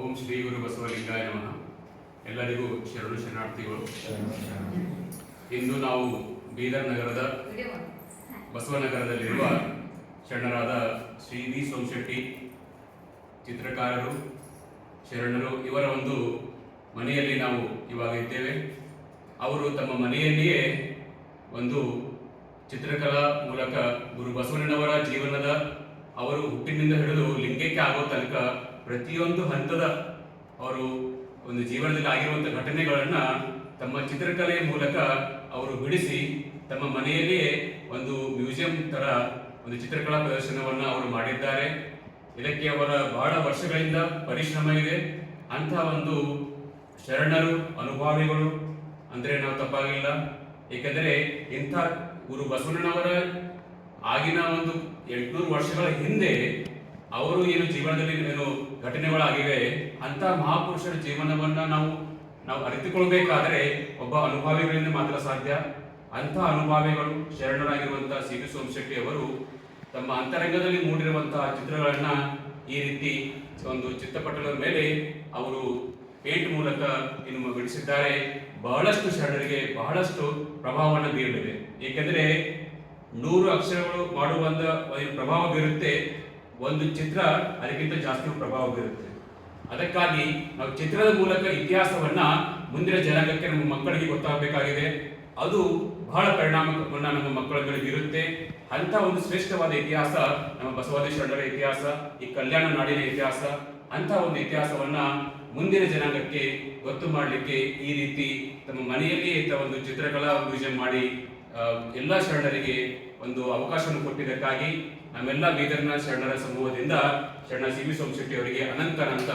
ಓಂ ಶ್ರೀ ಗುರು ಬಸವಲಿಂಗಾಯ ನಮಃ. ಎಲ್ಲರಿಗೂ ಶರಣು ಶರಣಾರ್ಥಿಗಳು. ಇಂದು ನಾವು ಬೀದರ್ ನಗರದ ಬಸವನಗರದಲ್ಲಿರುವ ಶರಣರಾದ ಶ್ರೀ ವಿ ಸೋಮಶೆಟ್ಟಿ ಚಿತ್ರಕಾರರು, ಶರಣರು, ಇವರ ಒಂದು ಮನೆಯಲ್ಲಿ ನಾವು ಇವಾಗ ಇದ್ದೇವೆ. ಅವರು ತಮ್ಮ ಮನೆಯಲ್ಲಿಯೇ ಒಂದು ಚಿತ್ರಕಲಾ ಮೂಲಕ ಗುರು ಬಸವಣ್ಣನವರ ಜೀವನದ ಅವರು ಹುಟ್ಟಿನಿಂದ ಹಿಡಿದು ಲಿಂಗಕ್ಕೆ ಆಗೋ ತನಕ ಪ್ರತಿಯೊಂದು ಹಂತದ ಅವರು ಒಂದು ಜೀವನದಲ್ಲಿ ಆಗಿರುವಂಥ ಘಟನೆಗಳನ್ನು ತಮ್ಮ ಚಿತ್ರಕಲೆಯ ಮೂಲಕ ಅವರು ಬಿಡಿಸಿ ತಮ್ಮ ಮನೆಯಲ್ಲಿಯೇ ಒಂದು ಮ್ಯೂಸಿಯಂ ತರ ಒಂದು ಚಿತ್ರಕಲಾ ಪ್ರದರ್ಶನವನ್ನ ಅವರು ಮಾಡಿದ್ದಾರೆ. ಇದಕ್ಕೆ ಅವರ ಬಹಳ ವರ್ಷಗಳಿಂದ ಪರಿಶ್ರಮ ಇದೆ. ಅಂತ ಒಂದು ಶರಣರು, ಅನುಭಾವಿಗಳು, ಅಂದ್ರೆ ನಾವು ತಪ್ಪಾಗಿಲ್ಲ. ಏಕೆಂದರೆ ಇಂಥ ಗುರು ಬಸವಣ್ಣನವರ ಆಗಿನ ಒಂದು ಎಂಟುನೂರು ವರ್ಷಗಳ ಹಿಂದೆ ಅವರು ಏನು ಜೀವನದಲ್ಲಿ ಏನು ಘಟನೆಗಳಾಗಿವೆ, ಅಂತ ಮಹಾಪುರುಷರ ಜೀವನವನ್ನ ನಾವು ನಾವು ಅರಿತುಕೊಳ್ಬೇಕಾದ್ರೆ ಒಬ್ಬ ಅನುಭಾವಿಗಳಿಂದ ಮಾತ್ರ ಸಾಧ್ಯ. ಅಂಥ ಅನುಭಾವಿಗಳು ಶರಣರಾಗಿರುವಂತಹ ಸಿ ವಿ ಸೋಮಶೆಟ್ಟಿ ಅವರು ತಮ್ಮ ಅಂತರಂಗದಲ್ಲಿ ಮೂಡಿರುವಂತಹ ಚಿತ್ರಗಳನ್ನ ಈ ರೀತಿ ಒಂದು ಚಿತ್ರಪಟಗಳ ಮೇಲೆ ಅವರು ಪೇಂಟ್ ಮೂಲಕ ಇನ್ನು ಬಿಡಿಸಿದ್ದಾರೆ. ಬಹಳಷ್ಟು ಶರಣರಿಗೆ ಬಹಳಷ್ಟು ಪ್ರಭಾವವನ್ನು ಬೀರಲಿದೆ. ಏಕೆಂದರೆ ನೂರು ಅಕ್ಷರಗಳು ಮಾಡುವಂತ ಪ್ರಭಾವ ಬೀರುತ್ತೆ. ಒಂದು ಚಿತ್ರ ಅದಕ್ಕಿಂತ ಜಾಸ್ತಿ ಪ್ರಭಾವ ಬೀರುತ್ತೆ. ಅದಕ್ಕಾಗಿ ನಾವು ಚಿತ್ರದ ಮೂಲಕ ಇತಿಹಾಸವನ್ನ ಮುಂದಿನ ಜನಾಂಗಕ್ಕೆ ನಮ್ಮ ಮಕ್ಕಳಿಗೆ ಗೊತ್ತಾಗಬೇಕಾಗಿದೆ. ಅದು ಬಹಳ ಪರಿಣಾಮವನ್ನು ನಮ್ಮ ಮಕ್ಕಳ ಮೇಲೆ ಬೀರುತ್ತೆ. ಅಂತ ಒಂದು ಶ್ರೇಷ್ಠವಾದ ಇತಿಹಾಸ ನಮ್ಮ ಬಸವಾದಿ ಇತಿಹಾಸ, ಈ ಕಲ್ಯಾಣ ನಾಡಿನ ಇತಿಹಾಸ ಅಂತ ಒಂದು ಇತಿಹಾಸವನ್ನ ಮುಂದಿನ ಜನಾಂಗಕ್ಕೆ ಗೊತ್ತು ಮಾಡಲಿಕ್ಕೆ ಈ ರೀತಿ ತಮ್ಮ ಮನೆಯಲ್ಲಿಯೇ ಒಂದು ಚಿತ್ರಕಲಾ ಮ್ಯೂಸಿಯಂ ಮಾಡಿ ಎಲ್ಲ ಶರಣರಿಗೆ ಒಂದು ಅವಕಾಶವನ್ನು ಕೊಟ್ಟಿದ್ದಕ್ಕಾಗಿ ನಮ್ಮೆಲ್ಲ ಬೀದರ್ನ ಶರಣರ ಸಮೂಹದಿಂದ ಶರಣ ಸಿ ವಿ ಸೋಮಶೆಟ್ಟಿ ಅವರಿಗೆ ಅನಂತ ಅನಂತ.